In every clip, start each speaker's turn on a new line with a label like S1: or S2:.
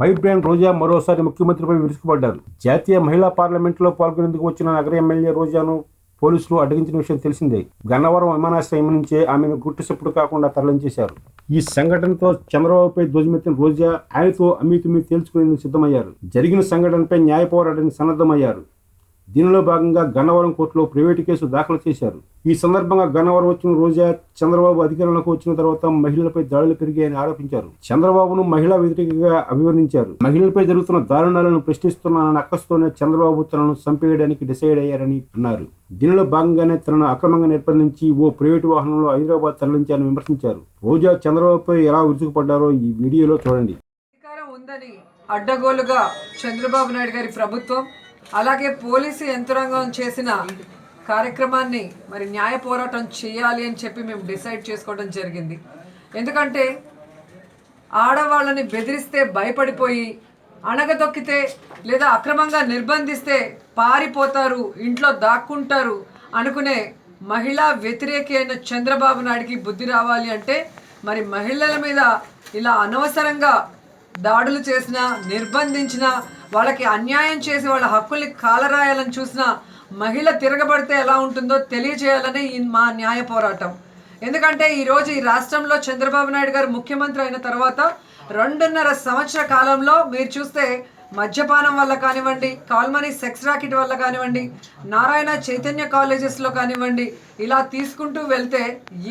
S1: Vibrant రోజా మరోసారి ముఖ్యమంత్రిపై విరుచుకుపడ్డారు. జాతీయ మహిళా పార్లమెంట్లో పాల్గొనేందుకు వచ్చిన నగర ఎమ్మెల్యే రోజాను పోలీసులు అడ్డగించిన విషయం తెలిసిందే. గన్నవరం విమానాశ్రయం నుంచే ఆమెను గుట్టుసప్పుడు కాకుండా తరలించేశారు. ఈ సంఘటనతో చంద్రబాబుపై ధ్వజమెత్తిన రోజా ఆయనతో అమితుమి తేల్చుకునేందుకు సిద్ధమయ్యారు. జరిగిన సంఘటనపై న్యాయ పోరాటానికి సన్నద్ధమయ్యారు. దీనిలో భాగంగా గన్నవరం కోర్టులో ప్రైవేటు కేసు దాఖలు చేశారు. ఈ సందర్భంగా గన్నవరం వచ్చిన రోజా చంద్రబాబు అధికారంలోకి వచ్చిన తర్వాత మహిళలపై దాడులు పెరిగాయని ఆరోపించారు. చంద్రబాబును మహిళా వ్యతిరేకంగా అభివర్ణించారు. మహిళలపై జరుగుతున్న దారుణాలను ప్రశ్నిస్తున్న అక్కస్తోనే చంద్రబాబు తనను చంపేయడానికి డిసైడ్ అయ్యారని అన్నారు. దీనిలో భాగంగానే తనను అక్రమంగా నిర్బంధించి ఓ ప్రైవేటు వాహనంలో హైదరాబాద్ తరలించారని విమర్శించారు. రోజా చంద్రబాబుపై ఎలా విరుచుకుపడ్డారో ఈ వీడియోలో చూడండి.
S2: అడ్డగోలుగా చంద్రబాబు నాయుడు గారి ప్రభుత్వం అలాగే పోలీసు యంత్రాంగం చేసిన కార్యక్రమాన్ని మరి న్యాయ పోరాటం చేయాలి అని చెప్పి మేము డిసైడ్ చేసుకోవడం జరిగింది. ఎందుకంటే ఆడవాళ్ళని బెదిరిస్తే భయపడిపోయి అణగదొక్కితే లేదా అక్రమంగా నిర్బంధిస్తే పారిపోతారు ఇంట్లో దాక్కుంటారు అనుకునే మహిళా వ్యతిరేకి అయిన చంద్రబాబు నాయుడికి బుద్ధి రావాలి అంటే మరి మహిళల మీద ఇలా అనవసరంగా దాడులు చేసిన నిర్బంధించిన వాళ్ళకి అన్యాయం చేసి వాళ్ళ హక్కుల్ని కాలరాయాలని చూసిన మహిళ తిరగబడితే ఎలా ఉంటుందో తెలియజేయాలని మా న్యాయ పోరాటం. ఎందుకంటే ఈరోజు ఈ రాష్ట్రంలో చంద్రబాబు నాయుడు గారు ముఖ్యమంత్రి అయిన తర్వాత రెండున్నర సంవత్సర కాలంలో మీరు చూస్తే మద్యపానం వల్ల కానివ్వండి కాల్మనీ సెక్స్ రాకెట్ వల్ల కానివ్వండి నారాయణ చైతన్య కాలేజెస్లో కానివ్వండి ఇలా తీసుకుంటూ వెళ్తే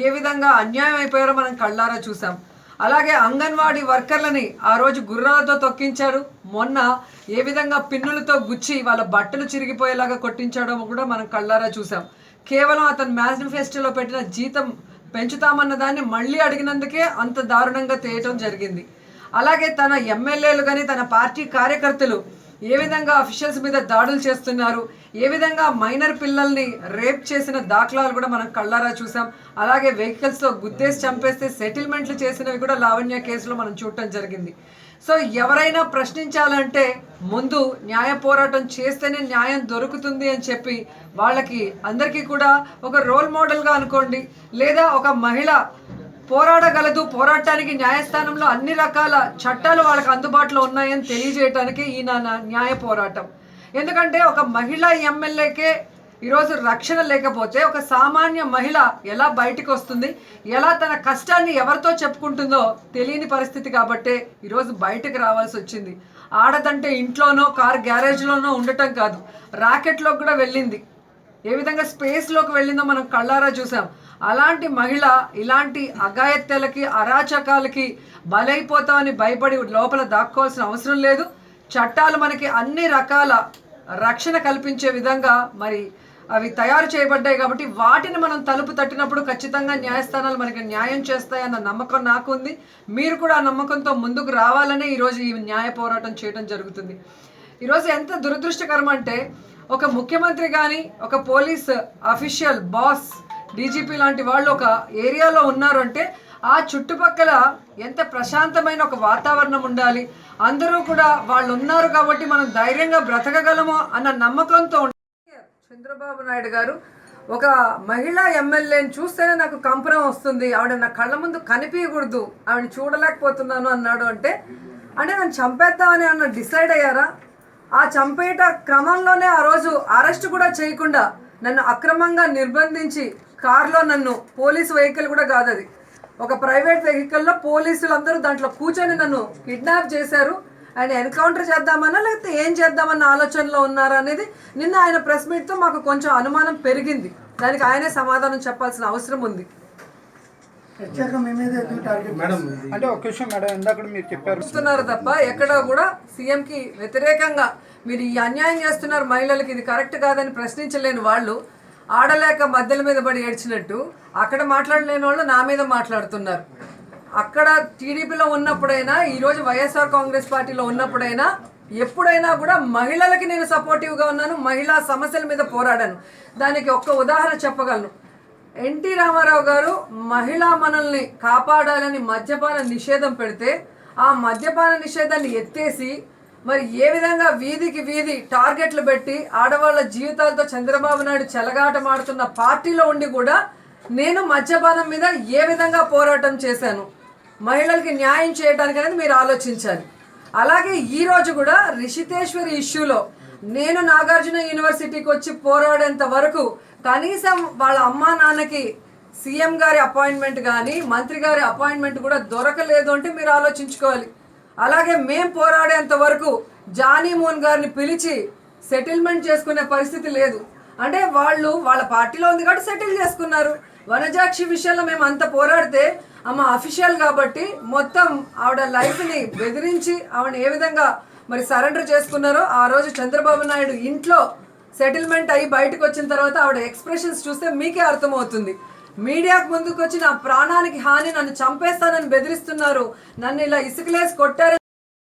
S2: ఏ విధంగా అన్యాయం అయిపోయారో మనం కళ్ళారా చూసాం. అలాగే అంగన్వాడీ వర్కర్లని ఆ రోజు గుర్రాలతో తొక్కించాడు. మొన్న ఏ విధంగా పిన్నులతో గుచ్చి వాళ్ళ బట్టలు చిరిగిపోయేలాగా కొట్టించడం కూడా మనం కళ్ళారా చూసాం. కేవలం అతను మేనిఫెస్టోలో పెట్టిన జీతం పెంచుతామన్న దాన్ని మళ్ళీ అడిగినందుకే అంత దారుణంగా తేయటం జరిగింది. అలాగే తన ఎమ్మెల్యేలు కానీ తన పార్టీ కార్యకర్తలు ఏ విధంగా అఫీషియల్స్ మీద దాడులు చేస్తున్నారు? ఏ విధంగా మైనర్ పిల్లల్ని రేప్ చేసిన దాఖలాలు కూడా మనం కళ్ళారా చూసాం. అలాగే వెహికల్స్తో గుద్దేసి చంపేస్తే సెటిల్మెంట్లు చేసినవి కూడా లావణ్య కేసులో మనం చూడటం జరిగింది. సో ఎవరైనా ప్రశ్నించాలంటే ముందు న్యాయ పోరాటం చేస్తేనే న్యాయం దొరుకుతుంది అని చెప్పి వాళ్ళకి అందరికీ కూడా ఒక రోల్ మోడల్గా అనుకోండి. లేదా ఒక మహిళ పోరాడగలదు. పోరాటానికి న్యాయస్థానంలో అన్ని రకాల చట్టాలు వాళ్ళకి అందుబాటులో ఉన్నాయని తెలియజేయటానికి ఈ నా న్యాయ పోరాటం. ఎందుకంటే ఒక మహిళా ఎమ్మెల్యేకే ఈరోజు రక్షణ లేకపోతే ఒక సామాన్య మహిళ ఎలా బయటకు వస్తుంది? ఎలా తన కష్టాన్ని ఎవరితో చెప్పుకుంటుందో తెలియని పరిస్థితి కాబట్టే ఈరోజు బయటకు రావాల్సి వచ్చింది. ఆడదంటే ఇంట్లోనో కార్ గ్యారేజ్లోనో ఉండటం కాదు. రాకెట్లోకి కూడా వెళ్ళింది. ఏ విధంగా స్పేస్లోకి వెళ్ళిందో మనం కళ్ళారా చూసాం. అలాంటి మహిళ ఇలాంటి అగాయత్యాలకి అరాచకాలకి బలైపోతామని భయపడి లోపల దాక్కోవాల్సిన అవసరం లేదు. చట్టాలు మనకి అన్ని రకాల రక్షణ కల్పించే విధంగా మరి అవి తయారు చేయబడ్డాయి కాబట్టి వాటిని మనం తలుపు తట్టినప్పుడు ఖచ్చితంగా న్యాయస్థానాలు మనకి న్యాయం చేస్తాయన్న నమ్మకం నాకు ఉంది మీరు కూడా ఆ నమ్మకంతో ముందుకు రావాలనే ఈరోజు ఈ న్యాయ పోరాటం చేయడం జరుగుతుంది. ఈరోజు ఎంత దురదృష్టకరం అంటే ఒక ముఖ్యమంత్రి కానీ ఒక పోలీస్ అఫీషియల్ బాస్ డీజీపీ లాంటి వాళ్ళు ఒక ఏరియాలో ఉన్నారు అంటే ఆ చుట్టుపక్కల ఎంత ప్రశాంతమైన ఒక వాతావరణం ఉండాలి. అందరూ కూడా వాళ్ళు ఉన్నారు కాబట్టి మనం ధైర్యంగా బ్రతకగలము అన్న నమ్మకంతో చంద్రబాబు నాయుడు గారు ఒక మహిళా ఎమ్మెల్యేని చూస్తేనే నాకు కంపనం వస్తుంది. ఆవిడ నా కళ్ళ ముందు కనిపించకూడదు ఆవిడ చూడలేకపోతున్నాను అన్నాడు అంటే అంటే నన్ను చంపేద్దామని అన్న డిసైడ్ అయ్యారా? ఆ చంపేట క్రమంలోనే ఆ రోజు అరెస్ట్ కూడా చేయకుండా నన్ను అక్రమంగా నిర్బంధించి కారులో నన్ను పోలీస్ వెహికల్ కూడా కాదు అది. ఒక ప్రైవేట్ వెహికల్లో పోలీసులు అందరూ దాంట్లో కూర్చొని నన్ను కిడ్నాప్ చేశారు. ఆయన ఎన్కౌంటర్ చేద్దామన్నా లేకపోతే ఏం చేద్దామన్న ఆలోచనలో ఉన్నారా అనేది నిన్న ఆయన ప్రెస్ మీట్తో మాకు కొంచెం అనుమానం పెరిగింది. దానికి ఆయనే సమాధానం చెప్పాల్సిన అవసరం ఉంది.
S3: ప్రత్యేక మీ మీద ఎందుకు టార్గెట్
S4: అంటే ఒక విషయం మేడం ఇందాక మీరు చెప్పారు.
S2: చూస్తున్నారు తప్ప ఎక్కడ కూడా సీఎంకి వ్యతిరేకంగా మీరు ఈ అన్యాయం చేస్తున్నారు మహిళలకి ఇది కరెక్ట్ కాదని ప్రశ్నించలేని వాళ్ళు ఆడలేక మధ్యల మీద పడి ఏడ్చినట్టు అక్కడ మాట్లాడలేని వాళ్ళు నా మీద మాట్లాడుతున్నారు. అక్కడ టీడీపీలో ఉన్నప్పుడైనా ఈరోజు వైఎస్ఆర్ కాంగ్రెస్ పార్టీలో ఉన్నప్పుడైనా ఎప్పుడైనా కూడా మహిళలకి నేను సపోర్టివ్గా ఉన్నాను మహిళా సమస్యల మీద పోరాడాను. దానికి ఒక్క ఉదాహరణ చెప్పగలను. ఎన్టీ రామారావు గారు మహిళా మనల్ని కాపాడాలని మద్యపాన నిషేధం పెడితే ఆ మద్యపాన నిషేధాన్ని ఎత్తేసి మరి ఏ విధంగా వీధికి వీధి టార్గెట్లు పెట్టి ఆడవాళ్ళ జీవితాలతో చంద్రబాబు నాయుడు చెలగాటమాడుతున్న పార్టీలో ఉండి కూడా నేను మద్యపానం మీద ఏ విధంగా పోరాటం చేశాను? మహిళలకి న్యాయం చేయడానికి అనేది మీరు ఆలోచించాలి. అలాగే ఈరోజు కూడా రిషితేశ్వరి ఇష్యూలో నేను నాగార్జున యూనివర్సిటీకి వచ్చి పోరాడేంత వరకు కనీసం వాళ్ళ అమ్మా నాన్నకి సీఎం గారి అపాయింట్మెంట్ కానీ మంత్రి గారి అపాయింట్మెంట్ కూడా దొరకలేదు అంటే మీరు ఆలోచించుకోవాలి. అలాగే మేం పోరాడేంత వరకు జానీ మోహన్ గారిని పిలిచి సెటిల్మెంట్ చేసుకునే పరిస్థితి లేదు. అంటే వాళ్ళు వాళ్ళ పార్టీలో ఉంది కాబట్టి సెటిల్ చేసుకున్నారు. వనజాక్షి విషయంలో మేము అంత పోరాడితే ఆమె అఫీషియల్ కాబట్టి మొత్తం ఆవిడ లైఫ్ని బెదిరించి ఆవిడ ఏ విధంగా మరి సరెండర్ చేసుకున్నారో ఆ రోజు చంద్రబాబు నాయుడు ఇంట్లో సెటిల్మెంట్ అయ్యి బయటకు వచ్చిన తర్వాత ఆవిడ ఎక్స్ప్రెషన్స్ చూస్తే మీకే అర్థమవుతుంది. మీడియాకు ముందుకు వచ్చి నా ప్రాణానికి హాని నన్ను చంపేస్తానని బెదిరిస్తున్నారు. నన్ను ఇలా ఇసుకలేసి కొట్టారు.